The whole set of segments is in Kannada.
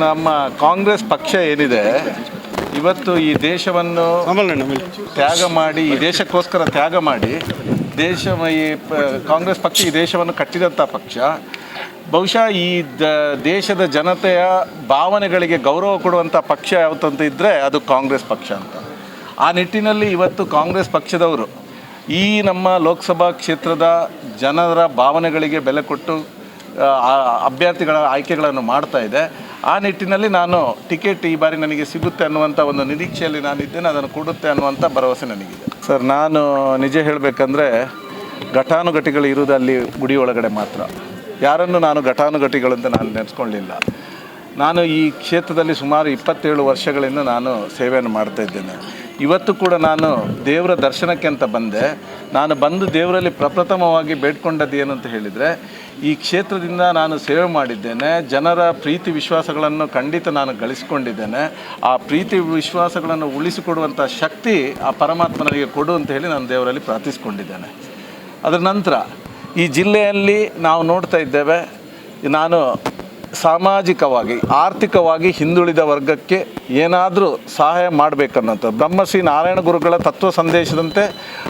ನಮ್ಮ ಕಾಂಗ್ರೆಸ್ ಪಕ್ಷ ಏನಿದೆ ಇವತ್ತು ಈ ದೇಶವನ್ನು ತ್ಯಾಗ ಮಾಡಿ ಈ ದೇಶಕ್ಕೋಸ್ಕರ ತ್ಯಾಗ ಮಾಡಿ ದೇಶ ಈ ಕಾಂಗ್ರೆಸ್ ಪಕ್ಷ ಈ ದೇಶವನ್ನು ಕಟ್ಟಿದಂಥ ಪಕ್ಷ. ಬಹುಶಃ ಈ ದ ದೇಶದ ಜನತೆಯ ಭಾವನೆಗಳಿಗೆ ಗೌರವ ಕೊಡುವಂಥ ಪಕ್ಷ ಯಾವತ್ತಂತ ಇದ್ದರೆ ಅದು ಕಾಂಗ್ರೆಸ್ ಪಕ್ಷ ಅಂತ. ಆ ನಿಟ್ಟಿನಲ್ಲಿ ಇವತ್ತು ಕಾಂಗ್ರೆಸ್ ಪಕ್ಷದವರು ಈ ನಮ್ಮ ಲೋಕಸಭಾ ಕ್ಷೇತ್ರದ ಜನರ ಭಾವನೆಗಳಿಗೆ ಬೆಲೆ ಕೊಟ್ಟು ಅಭ್ಯರ್ಥಿಗಳ ಆಯ್ಕೆಗಳನ್ನು ಮಾಡ್ತಾ ಇದೆ. ಆ ನಿಟ್ಟಿನಲ್ಲಿ ನಾನು ಟಿಕೆಟ್ ಈ ಬಾರಿ ನನಗೆ ಸಿಗುತ್ತೆ ಅನ್ನುವಂಥ ಒಂದು ನಿರೀಕ್ಷೆಯಲ್ಲಿ ನಾನಿದ್ದೇನೆ, ಅದನ್ನು ಕೊಡುತ್ತೆ ಅನ್ನುವಂಥ ಭರವಸೆ ನನಗಿದೆ. ಸರ್, ನಾನು ನಿಜ ಹೇಳಬೇಕಂದ್ರೆ ಘಟಾನುಘಟಿಗಳು ಇರುವುದು ಅಲ್ಲಿ ಗುಡಿ ಒಳಗಡೆ ಮಾತ್ರ. ಯಾರನ್ನು ನಾನು ಘಟಾನುಘಟಿಗಳಂತ ನಾನು ನೆನೆಸ್ಕೊಳ್ಳಿಲ್ಲ. ನಾನು ಈ ಕ್ಷೇತ್ರದಲ್ಲಿ ಸುಮಾರು ಇಪ್ಪತ್ತೇಳು ವರ್ಷಗಳಿಂದ ನಾನು ಸೇವೆಯನ್ನು ಮಾಡ್ತಾ ಇದ್ದೇನೆ. ಇವತ್ತು ಕೂಡ ನಾನು ದೇವರ ದರ್ಶನಕ್ಕೆ ಅಂತ ಬಂದೆ. ನಾನು ಬಂದು ದೇವರಲ್ಲಿ ಪ್ರಪ್ರಥಮವಾಗಿ ಬೇಡ್ಕೊಂಡದ್ದು ಏನು ಅಂತ ಹೇಳಿದರೆ, ಈ ಕ್ಷೇತ್ರದಿಂದ ನಾನು ಸೇವೆ ಮಾಡಿದ್ದೇನೆ. ಜನರ ಪ್ರೀತಿ ವಿಶ್ವಾಸಗಳನ್ನು ಖಂಡಿತ ನಾನು ಗಳಿಸಿಕೊಂಡಿದ್ದೇನೆ. ಆ ಪ್ರೀತಿ ವಿಶ್ವಾಸಗಳನ್ನು ಉಳಿಸಿಕೊಡುವಂಥ ಶಕ್ತಿ ಆ ಪರಮಾತ್ಮನಿಗೆ ಕೊಡು ಅಂತ ಹೇಳಿ ನಾನು ದೇವರಲ್ಲಿ ಪ್ರಾರ್ಥಿಸಿಕೊಂಡಿದ್ದೇನೆ. ಅದರ ನಂತರ ಈ ಜಿಲ್ಲೆಯಲ್ಲಿ ನಾವು ನೋಡ್ತಾ ಇದ್ದೇವೆ, ನಾನು ಸಾಮಾಜಿಕವಾಗಿ, ಆರ್ಥಿಕವಾಗಿ ಹಿಂದುಳಿದ ವರ್ಗಕ್ಕೆ ಏನಾದರೂ ಸಹಾಯ ಮಾಡಬೇಕನ್ನೋಂಥ ಬ್ರಹ್ಮಶ್ರೀ ನಾರಾಯಣ ಗುರುಗಳ ತತ್ವ ಸಂದೇಶದಂತೆ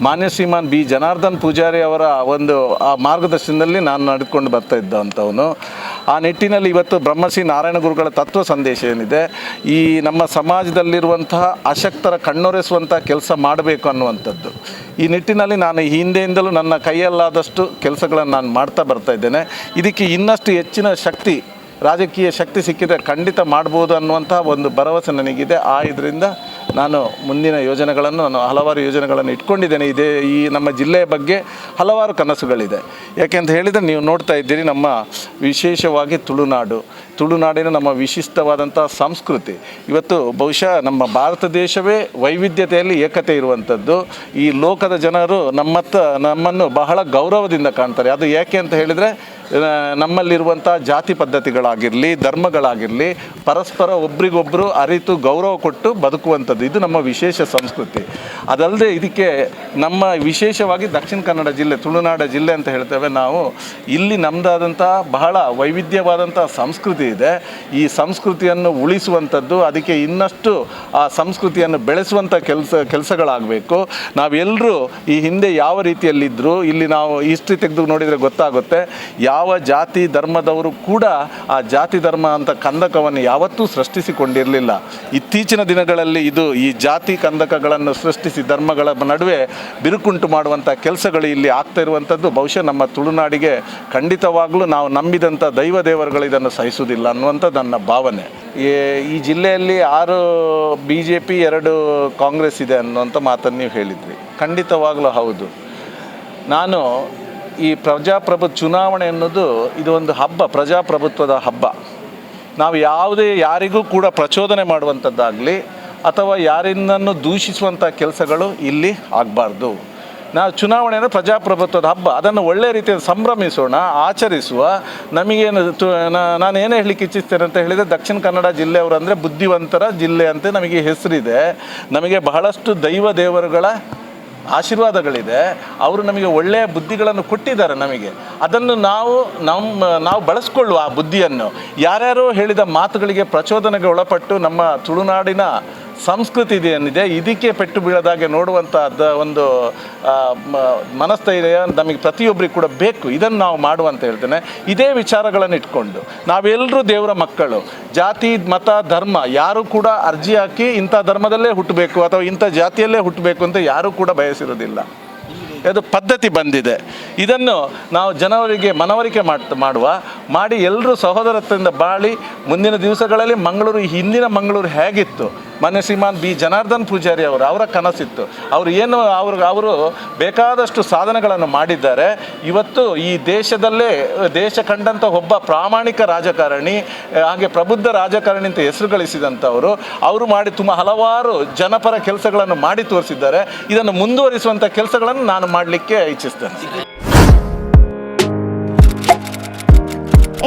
ಮಾನ್ಯ ಶ್ರೀಮಾನ್ ಬಿ. ಜನಾರ್ದನ್ ಪೂಜಾರಿ ಅವರ ಒಂದು, ಆ ಮಾರ್ಗದರ್ಶನದಲ್ಲಿ ನಾನು ನಡೆದುಕೊಂಡು ಬರ್ತಾ ಇದ್ದಂಥವನು. ಆ ನಿಟ್ಟಿನಲ್ಲಿ ಇವತ್ತು ಬ್ರಹ್ಮಶ್ರೀ ನಾರಾಯಣ ಗುರುಗಳ ತತ್ವ ಸಂದೇಶ ಏನಿದೆ, ಈ ನಮ್ಮ ಸಮಾಜದಲ್ಲಿರುವಂತಹ ಅಶಕ್ತರ ಕಣ್ಣೊರೆಸುವಂಥ ಕೆಲಸ ಮಾಡಬೇಕು ಅನ್ನುವಂಥದ್ದು. ಈ ನಿಟ್ಟಿನಲ್ಲಿ ನಾನು ಹಿಂದೆಯಿಂದಲೂ ನನ್ನ ಕೈಯಲ್ಲಾದಷ್ಟು ಕೆಲಸಗಳನ್ನು ನಾನು ಮಾಡ್ತಾ ಬರ್ತಾ ಇದ್ದೇನೆ. ಇದಕ್ಕೆ ಇನ್ನಷ್ಟು ಹೆಚ್ಚಿನ ಶಕ್ತಿ ರಾಜಕೀಯ ಶಕ್ತಿ ಸಿಕ್ಕಿದರೆ ಖಂಡಿತ ಮಾಡ್ಬೋದು ಅನ್ನುವಂಥ ಒಂದು ಭರವಸೆ ನನಗಿದೆ. ಆ ಇದರಿಂದ ನಾನು ಮುಂದಿನ ಯೋಜನೆಗಳನ್ನು, ನಾನು ಹಲವಾರು ಯೋಜನೆಗಳನ್ನು ಇಟ್ಕೊಂಡಿದ್ದೇನೆ. ಇದೇ ಈ ನಮ್ಮ ಜಿಲ್ಲೆಯ ಬಗ್ಗೆ ಹಲವಾರು ಕನಸುಗಳಿದೆ. ಯಾಕೆಂತ ಹೇಳಿದರೆ ನೀವು ನೋಡ್ತಾ ಇದ್ದೀರಿ ನಮ್ಮ ವಿಶೇಷವಾಗಿ ತುಳುನಾಡು. ತುಳುನಾಡಿನ ನಮ್ಮ ವಿಶಿಷ್ಟವಾದಂಥ ಸಂಸ್ಕೃತಿ. ಇವತ್ತು ಬಹುಶಃ ನಮ್ಮ ಭಾರತ ದೇಶವೇ ವೈವಿಧ್ಯತೆಯಲ್ಲಿ ಏಕತೆ ಇರುವಂಥದ್ದು. ಈ ಲೋಕದ ಜನರು ನಮ್ಮತ್ತ ನಮ್ಮನ್ನು ಬಹಳ ಗೌರವದಿಂದ ಕಾಣ್ತಾರೆ. ಅದು ಯಾಕೆ ಅಂತ ಹೇಳಿದರೆ ನಮ್ಮಲ್ಲಿರುವಂಥ ಜಾತಿ ಪದ್ಧತಿಗಳಾಗಿರಲಿ, ಧರ್ಮಗಳಾಗಿರಲಿ, ಪರಸ್ಪರ ಒಬ್ರಿಗೊಬ್ಬರು ಅರಿತು ಗೌರವ ಕೊಟ್ಟು ಬದುಕುವಂಥದ್ದು ಇದು ನಮ್ಮ ವಿಶೇಷ ಸಂಸ್ಕೃತಿ. ಅದಲ್ಲದೆ ಇದಕ್ಕೆ ನಮ್ಮ ವಿಶೇಷವಾಗಿ ದಕ್ಷಿಣ ಕನ್ನಡ ಜಿಲ್ಲೆ, ತುಳುನಾಡ ಜಿಲ್ಲೆ ಅಂತ ಹೇಳ್ತೇವೆ ನಾವು, ಇಲ್ಲಿ ನಮ್ಮದಾದಂಥ ಬಹಳ ವೈವಿಧ್ಯವಾದಂಥ ಸಂಸ್ಕೃತಿ ಇದೆ. ಈ ಸಂಸ್ಕೃತಿಯನ್ನು ಉಳಿಸುವಂಥದ್ದು, ಅದಕ್ಕೆ ಇನ್ನಷ್ಟು ಆ ಸಂಸ್ಕೃತಿಯನ್ನು ಬೆಳೆಸುವಂಥ ಕೆಲಸ, ಕೆಲಸಗಳಾಗಬೇಕು. ನಾವೆಲ್ಲರೂ ಈ ಹಿಂದೆ ಯಾವ ರೀತಿಯಲ್ಲಿದ್ದರೂ ಇಲ್ಲಿ ನಾವು ಹಿಸ್ಟ್ರಿ ತೆಗೆದು ನೋಡಿದರೆ ಗೊತ್ತಾಗುತ್ತೆ, ಯಾವ ಜಾತಿ ಧರ್ಮದವರು ಕೂಡ ಆ ಜಾತಿ ಧರ್ಮ ಅಂತ ಕಂದಕವನ್ನು ಯಾವತ್ತೂ ಸೃಷ್ಟಿಸಿಕೊಂಡಿರಲಿಲ್ಲ. ಇತ್ತೀಚಿನ ದಿನಗಳಲ್ಲಿ ಇದು ಈ ಜಾತಿ ಕಂದಕಗಳನ್ನು ಸೃಷ್ಟಿಸಿ ಧರ್ಮಗಳ ನಡುವೆ ಬಿರುಕುಂಟು ಮಾಡುವಂಥ ಕೆಲಸಗಳು ಇಲ್ಲಿ ಆಗ್ತಾ ಇರುವಂಥದ್ದು. ಬಹುಶಃ ನಮ್ಮ ತುಳುನಾಡಿಗೆ ಖಂಡಿತವಾಗಲೂ ನಾವು ನಂಬಿದಂಥ ದೈವ ದೇವರುಗಳು ಇದನ್ನು ಸಹಿಸುವುದಿಲ್ಲ ಅನ್ನುವಂಥದ್ದು ನನ್ನ ಭಾವನೆ. ಈ ಜಿಲ್ಲೆಯಲ್ಲಿ ಆರು ಬಿ ಜೆ ಪಿ ಎರಡು ಕಾಂಗ್ರೆಸ್ ಇದೆ ಅನ್ನುವಂಥ ಮಾತನ್ನು ನೀವು ಹೇಳಿದ್ರಿ. ಖಂಡಿತವಾಗಲೂ ಹೌದು. ನಾನು ಈ ಪ್ರಜಾಪ್ರಭು ಚುನಾವಣೆ ಅನ್ನೋದು ಇದು ಒಂದು ಹಬ್ಬ, ಪ್ರಜಾಪ್ರಭುತ್ವದ ಹಬ್ಬ. ನಾವು ಯಾವುದೇ ಯಾರಿಗೂ ಕೂಡ ಪ್ರಚೋದನೆ ಮಾಡುವಂಥದ್ದಾಗಲಿ ಅಥವಾ ಯಾರಿಂದನ್ನು ದೂಷಿಸುವಂಥ ಕೆಲಸಗಳು ಇಲ್ಲಿ ಆಗಬಾರ್ದು. ನಾವು ಚುನಾವಣೆಯನ್ನು ಪ್ರಜಾಪ್ರಭುತ್ವದ ಹಬ್ಬ. ಅದನ್ನು ಒಳ್ಳೆಯ ರೀತಿಯಲ್ಲಿ ಸಂಭ್ರಮಿಸೋಣ, ಆಚರಿಸುವ. ನಮಗೇನು ನಾನು ಏನು ಹೇಳಲಿಕ್ಕೆ ಇಚ್ಛಿಸ್ತೇನೆ ಅಂತ ಹೇಳಿದರೆ ದಕ್ಷಿಣ ಕನ್ನಡ ಜಿಲ್ಲೆಯವರು ಅಂದರೆ ಬುದ್ಧಿವಂತರ ಜಿಲ್ಲೆ ಅಂತ ನಮಗೆ ಹೆಸರಿದೆ. ನಮಗೆ ಬಹಳಷ್ಟು ದೈವ ದೇವರುಗಳ ಆಶೀರ್ವಾದಗಳಿದೆ. ಅವರು ನಮಗೆ ಒಳ್ಳೆಯ ಬುದ್ಧಿಗಳನ್ನು ಕೊಟ್ಟಿದ್ದಾರೆ ನಮಗೆ. ಅದನ್ನು ನಾವು ನಮ್ಮ ನಾವು ಬಳಸ್ಕೊಳ್ಳುವ ಆ ಬುದ್ಧಿಯನ್ನು ಯಾರ್ಯಾರೋ ಹೇಳಿದ ಮಾತುಗಳಿಗೆ ಪ್ರಚೋದನೆಗೆ ಒಳಪಟ್ಟು ನಮ್ಮ ತುಳುನಾಡಿನ ಸಂಸ್ಕೃತಿ ಏನಿದೆ ಇದಕ್ಕೆ ಪೆಟ್ಟು ಬೀಳದಾಗೆ ನೋಡುವಂಥ ದ- ಒಂದು ಮನಸ್ಥೈರ್ಯ ನಮಗೆ ಪ್ರತಿಯೊಬ್ಬರಿಗೂ ಕೂಡ ಬೇಕು. ಇದನ್ನು ನಾವು ಮಾಡುವಂತ ಹೇಳ್ತೇನೆ. ಇದೇ ವಿಚಾರಗಳನ್ನು ಇಟ್ಕೊಂಡು, ನಾವೆಲ್ಲರೂ ದೇವರ ಮಕ್ಕಳು. ಜಾತಿ, ಮತ, ಧರ್ಮ, ಯಾರು ಕೂಡ ಅರ್ಜಿ ಹಾಕಿ ಇಂಥ ಧರ್ಮದಲ್ಲೇ ಹುಟ್ಟಬೇಕು ಅಥವಾ ಇಂಥ ಜಾತಿಯಲ್ಲೇ ಹುಟ್ಟಬೇಕು ಅಂತ ಯಾರೂ ಕೂಡ ಬಯಸಿರೋದಿಲ್ಲ. ಅದು ಪದ್ಧತಿ ಬಂದಿದೆ. ಇದನ್ನು ನಾವು ಜನವರಿಗೆ ಮನವರಿಕೆ ಮಾಡ್ ಮಾಡುವ, ಮಾಡಿ ಎಲ್ಲರೂ ಸಹೋದರತ್ವದಿಂದ ಬಾಳಿ ಮುಂದಿನ ದಿವಸಗಳಲ್ಲಿ ಮಂಗಳೂರು, ಹಿಂದಿನ ಮಂಗಳೂರು ಹೇಗಿತ್ತು? ಮನೆ ಶ್ರೀಮಾನ್ ಬಿ. ಜನಾರ್ದನ್ ಪೂಜಾರಿ ಅವರು, ಅವರ ಕನಸಿತ್ತು. ಅವರು ಏನು, ಅವರು ಅವರು ಬೇಕಾದಷ್ಟು ಸಾಧನೆಗಳನ್ನು ಮಾಡಿದ್ದಾರೆ. ಇವತ್ತು ಈ ದೇಶದಲ್ಲೇ, ದೇಶ ಕಂಡಂಥ ಒಬ್ಬ ಪ್ರಾಮಾಣಿಕ ರಾಜಕಾರಣಿ, ಹಾಗೆ ಪ್ರಬುದ್ಧ ರಾಜಕಾರಣಿ ಅಂತ ಹೆಸರು ಗಳಿಸಿದಂಥವರು, ಅವರು ಮಾಡಿ ತುಂಬ ಹಲವಾರು ಜನಪರ ಕೆಲಸಗಳನ್ನು ಮಾಡಿ ತೋರಿಸಿದ್ದಾರೆ. ಇದನ್ನು ಮುಂದುವರಿಸುವಂಥ ಕೆಲಸಗಳನ್ನು ನಾನು ಮಾಡಲಿಕ್ಕೆ ಇಚ್ಛಿಸ್ತೇನೆ.